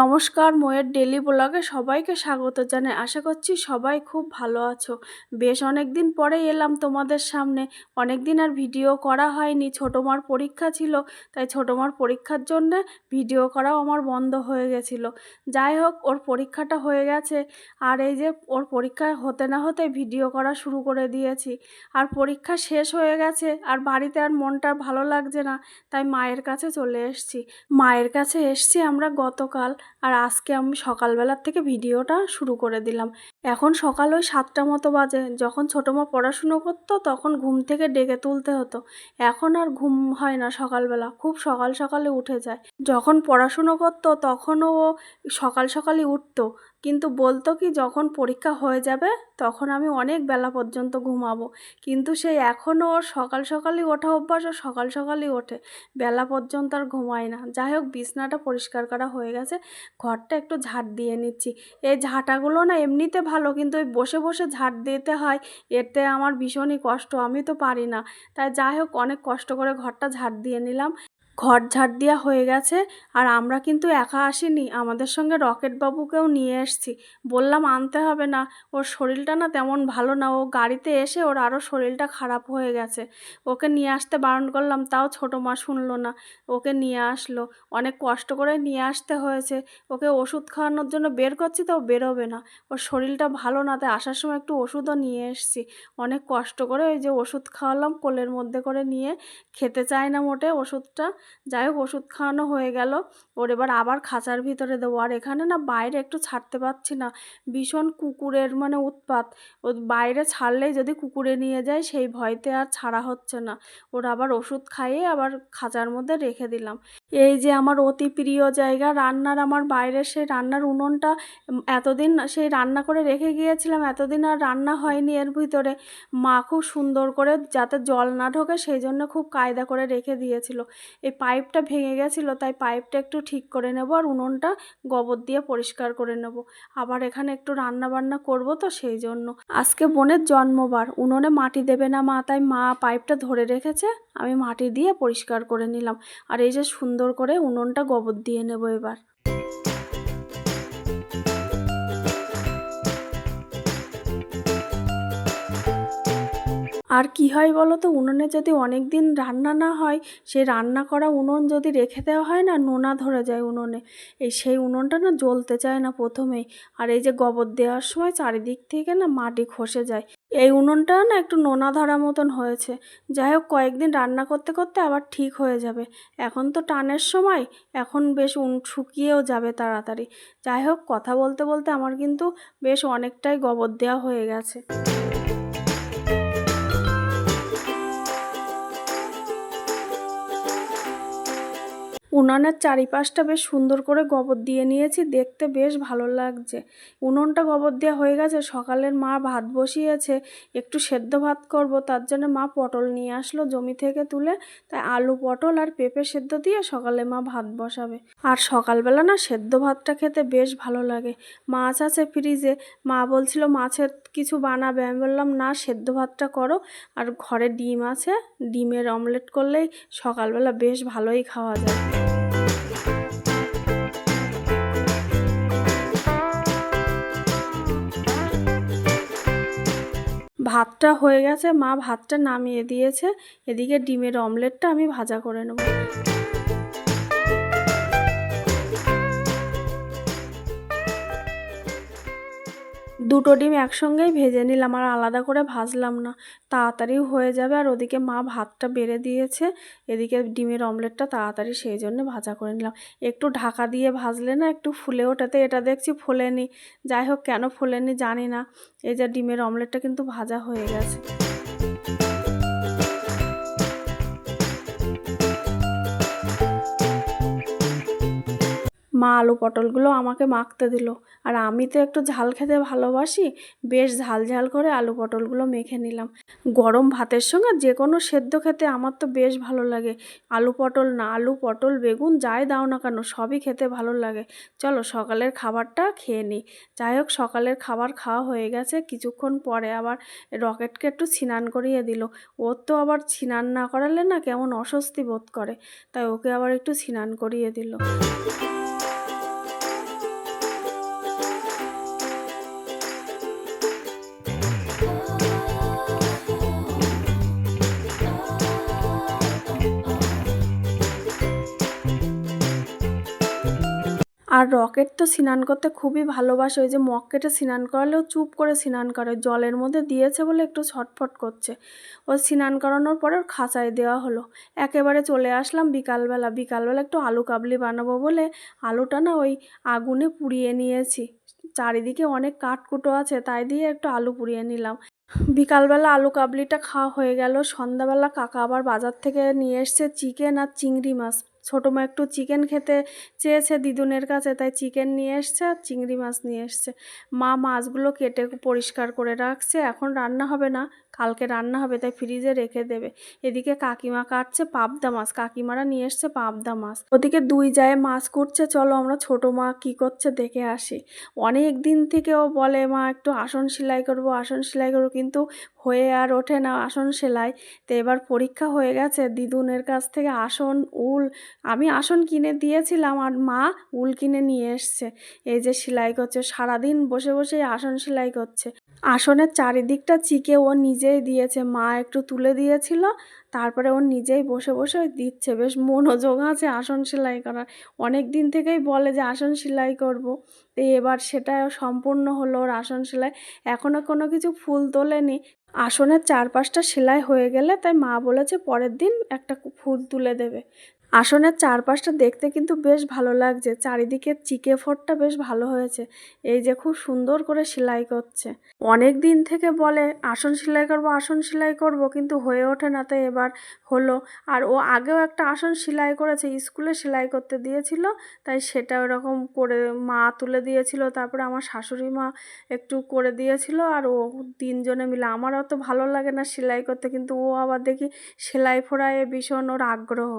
নমস্কার মোয়ের ডেলি ব্লগে সবাইকে স্বাগত জানাই। আশা করছি সবাই খুব ভালো আছো। বেশ অনেক দিন পরে এলাম তোমাদের সামনে। অনেক দিন আর ভিডিও করা হয়নি। ছোটো মার পরীক্ষা ছিল, তাই ছোটো মার পরীক্ষার জন্যে ভিডিও করাও আমার বন্ধ হয়ে গেছিল। যাই হোক, ওর পরীক্ষাটা হয়ে গেছে। আর এই যে ওর পরীক্ষা হতে না হতে ভিডিও করা শুরু করে দিয়েছি। আর পরীক্ষা শেষ হয়ে গেছে, আর বাড়িতে আর মনটা ভালো লাগছে না, তাই মায়ের কাছে চলে এসেছি। মায়ের কাছে এসছি আমরা গতকাল। আর আজকে আমি সকালবেলার থেকে ভিডিওটা শুরু করে দিলাম। এখন সকাল ওই সাতটা মতো বাজে। যখন ছোটো মা পড়াশুনো করতো, তখন ঘুম থেকে ডেকে তুলতে হতো। এখন আর ঘুম হয় না সকালবেলা, খুব সকাল সকালে উঠে যায়। যখন পড়াশুনো করতো, তখনও ও সকাল সকালই উঠতো। কিন্তু বলতো কি যখন পরীক্ষা হয়ে যাবে তখন আমি অনেক বেলা পর্যন্ত ঘুমাবো। কিন্তু সেই এখনও ওর সকাল সকালই ওঠা অভ্যাস ও সকাল সকালই ওঠে। বেলা পর্যন্ত আর ঘুমায় না। যাই হোক বিছনাটা পরিষ্কার করা হয়ে গেছে। ঘরটা একটু ঝাড় দিয়ে নিচ্ছি। এই ঝাঁটাগুলো না এমনিতে ভালো, কিন্তু ওই বসে বসে ঝাড় দিতে হয়, এতে আমার ভীষণই কষ্ট। আমি তো পারি না। তাই যাই হোক অনেক কষ্ট করে ঘরটা ঝাড় দিয়ে নিলাম। ঘর ঝাড় দেওয়া হয়ে গেছে আর আমরা কিন্তু একা আসিনি। আমাদের সঙ্গে রকেট বাবুকেও নিয়ে এসছি। বললাম, আনতে হবে না। ওর শরীরটা না তেমন ভালো না। ও গাড়িতে এসে ওর আরও শরীরটা খারাপ হয়ে গেছে। ওকে নিয়ে আসতে বারণ করলাম, তাও ছোটো মা শুনলো না। ওকে নিয়ে আসলো। অনেক কষ্ট করে নিয়ে আসতে হয়েছে। ওকে ওষুধ খাওয়ানোর জন্য বের করছি তো বেরোবে না। ওর শরীরটা ভালো না, তাই আসার সময় একটু ওষুধও নিয়ে এসছি। অনেক কষ্ট করে ওই যে ওষুধ খাওয়ালাম, কোলের মধ্যে করে নিয়ে খেতে চায় না মোটে ওষুধটা। যাই হোক ওষুধ খাওয়ানো হয়ে গেল। ওর এবার আবার খাঁচার ভিতরে দেবো। আর এখানে না বাইরে একটু ছাড়তে পারছি না। ভীষণ কুকুরের মানে উৎপাত। ও বাইরে ছাড়লেই যদি কুকুরে নিয়ে যায়, সেই ভয়তে আর ছাড়া হচ্ছে না। ওর আবার ওষুধ খাইয়ে আবার খাঁচার মধ্যে রেখে দিলাম। এই যে আমার অতি প্রিয় জায়গা, রান্নার আমার বাইরের সেই রান্নার উনুনটা এতদিন সেই রান্না করে রেখে গিয়েছিলাম, এতদিন আর রান্না হয়নি এর ভিতরে। মা খুব সুন্দর করে যাতে জল না ঢোকে, সেই জন্য খুব কায়দা করে রেখে দিয়েছিল। এই পাইপটা ভেঙে গেছিল, তাই পাইপটা একটু ঠিক করে নেব আর উনুনটা গোবর দিয়ে পরিষ্কার করে নেব। আবার এখানে একটু রান্না বান্না করব তো সেই জন্য। আজকে বোনের জন্মবার, উনুনে মাটি দেবে না মা, তাই মা পাইপটা ধরে রেখেছে, আমি মাটি দিয়ে পরিষ্কার করে নিলাম। আর এই যে সুন্দর করে উনুনটা গোবর দিয়ে নেব এবার। আর কি হয় বলো তো? উনুনে যদি অনেক দিন রান্না না হয়, সে রান্না করা উনুন যদি রেখে দেওয়া হয় না, নোনা ধরে যায় উনুনে। এই সেই উনুনটা না জ্বলতে চায় না প্রথমেই। আর এই যে গোবর দেওয়ার সময় চারিদিক থেকে না মাটি খসে যায়। এই উনুনটা না একটু নোনা ধরা মতন হয়েছে। যাই হোক, কয়েকদিন রান্না করতে করতে আবার ঠিক হয়ে যাবে। এখন তো টানের সময়, এখন বেশ উন শুকিয়েও যাবে তাড়াতাড়ি। যাই হোক, কথা বলতে বলতে আমার কিন্তু বেশ অনেকটাই গোবর দেওয়া হয়ে গেছে। উনানের চারিপাশটা বেশ সুন্দর করে গোবর দিয়ে নিয়েছি, দেখতে বেশ ভালো লাগছে। উনুনটা গোবর দেওয়া হয়ে গেছে, সকালের মা ভাত বসিয়েছে, একটু সেদ্ধ ভাত করব, তার জন্য মা পটল নিয়ে আসলো জমি থেকে তুলে, তাই আলু পটল আর পেঁপে সেদ্ধ দিয়ে সকালে মা ভাত বসাবে। আর সকালবেলা না সেদ্ধ ভাতটা খেতে বেশ ভালো লাগে। মাছ আছে ফ্রিজে, মা বলছিল মাছের কিছু বানাবে, আমি বললাম না, সেদ্ধ ভাতটা করো। আর ঘরে ডিম আছে, ডিমের অমলেট করলেই সকালবেলা বেশ ভালোই খাওয়া যায়। ভাতটা হয়ে গেছে মা ভাতটা নামিয়ে দিয়েছে। এদিকে ডিমের অমলেটটা আমি ভাজা করে নেব। দুটো ডিম একসঙ্গেই ভেজে নিলাম আর আলাদা করে ভাজলাম না। তাড়াতাড়ি হয়ে যাবে আর ওদিকে মা ভাতটা বেড়ে দিয়েছে, এদিকে ডিমের অমলেটটা তাড়াতাড়ি সেই জন্য ভাজা করে নিলাম। একটু ঢাকা দিয়ে ভাজলে না একটু ফুলে ওঠাতে এটা দেখছি ফোলেনি। যাই হোক, কেন ফোলেনি জানি না। এই যে ডিমের অমলেটটা কিন্তু ভাজা হয়ে গেছে। মা আলু পটলগুলো আমাকে মাখতে দিল। আর আমি তো একটু ঝাল খেতে ভালোবাসি, বেশ ঝাল ঝাল করে আলু পটলগুলো মেখে নিলাম। গরম ভাতের সঙ্গে যে কোনো সেদ্ধ খেতে আমার তো বেশ ভালো লাগে। আলু পটল না, আলু পটল, বেগুন যাই দাও না কেন, সবই খেতে ভালো লাগে। চলো সকালের খাবারটা খেয়ে নিই। যাই হোক, সকালের খাবার খাওয়া হয়ে গেছে। কিছুক্ষণ পরে আবার রকেটকে একটু স্নান করিয়ে দিল। ওর তো আবার স্নান না করালে না কেমন অস্বস্তি বোধ করে। তাই ওকে আবার একটু স্নান করিয়ে দিল। আর রকেট তো স্নান করতে খুবই ভালোবাসে। ওই যে মক্কেটে স্নান করালেও চুপ করে স্নান করে। জলের মধ্যে দিয়েছে বলে একটু ছটফট করছে। ও স্নান করানোর পরে ওর খাঁচায় দেওয়া হলো। একেবারে চলে আসলাম বিকালবেলা। বিকালবেলা একটু আলু কাবলি বানাবো বলে আলুটা না ওই আগুনে পুড়িয়ে নিয়েছি। চারিদিকে অনেক কাঠকুটো আছে, তাই দিয়ে একটু আলু পুড়িয়ে নিলাম। বিকালবেলা আলু কাবলিটা খাওয়া হয়ে গেল। সন্ধ্যাবেলা কাকা আবার বাজার থেকে নিয়ে এসছে চিকেন আর চিংড়ি মাছ। ছোটো মা একটু চিকেন খেতে চেয়েছে দিদুনের কাছে, তাই চিকেন নিয়ে এসছে আর চিংড়ি মাছ নিয়ে এসছে। মা মাছগুলো কেটে পরিষ্কার করে রাখছে, এখন রান্না হবে না। কালকে রান্না হবে, তাই ফ্রিজে রেখে দেবে। এদিকে কাকিমা কাটছে পাবদা মাছ, কাকিমারা নিয়ে এসছে পাবদা মাছ। ওদিকে দুই যায় মাছ কুটছে চলো আমরা ছোটো মা কী করছে দেখে আসি। অনেক দিন থেকে ও বলে, মা, একটু আসন সেলাই করব, আসন সেলাই করব। কিন্তু হয়ে আর ওঠে না আসন সেলাই। তো এবার পরীক্ষা হয়ে গেছে, দিদুনের কাছ থেকে আসন, উল, আমি আসন কিনে দিয়েছিলাম আর মা উল কিনে নিয়ে এসছে। এই যে সেলাই করছে, সারাদিন বসে বসে আসন সেলাই করছে। আসনের চারিদিকটা চিকে ও নিজেই দিয়েছে, মা একটু তুলে দিয়েছিল, তারপরে ও নিজেই বসে বসে দিচ্ছে। বেশ মনোযোগ আছে আসন সেলাই করার। অনেক দিন থেকেই বলে যে আসন সেলাই করব। তো এবার সেটা সম্পূর্ণ হলো ওর আসন সেলাই। এখনও কোনো কিছু ফুল তোলেনি। আসনের চারপাশটা সেলাই হয়ে গেলে তাই মা বলেছে পরের দিন একটা ফুল তুলে দেবে। আসনের চারপাশটা দেখতে কিন্তু বেশ ভালো লাগছে। চারিদিকে চিকে ফোরটা বেশ ভালো হয়েছে। এই যে খুব সুন্দর করে সেলাই করছে। অনেক দিন থেকে বলে, আসন সেলাই করব, আসন সেলাই করব। কিন্তু হয়ে ওঠে না তাই এবার হলো। আর ও আগেও একটা আসন সেলাই করেছে, স্কুলে সেলাই করতে দিয়েছিল। তাই সেটা ওরকম করে মা তুলে দিয়েছিল। তারপরে আমার শাশুড়ি মা একটু করে দিয়েছিল। আর ও তিনজনে মিলে, আমার অত ভালো লাগে না সেলাই করতে। কিন্তু ও আবার দেখি সেলাই ফোড়ায় ভীষণ ওর আগ্রহ।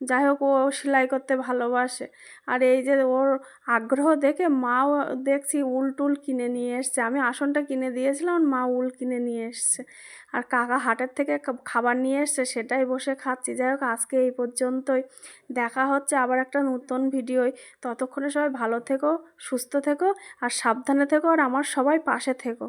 যাই হোক, ও সেলাই করতে ভালোবাসে। আর এই যে ওর আগ্রহ দেখে মাও দেখছি উল টুল কিনে নিয়ে এসছে। আমি আসনটা কিনে দিয়েছিলাম মা উল কিনে নিয়ে এসছে। আর কাকা হাটের থেকে খাবার নিয়ে এসছে, সেটাই বসে খাচ্ছি। যাই হোক, আজকে এই পর্যন্তই। দেখা হচ্ছে আবার একটা নতুন ভিডিওয়। ততক্ষণে সবাই ভালো থেকো, সুস্থ থেকো, আর সাবধানে থেকো, আর আমার সবাই পাশে থেকো।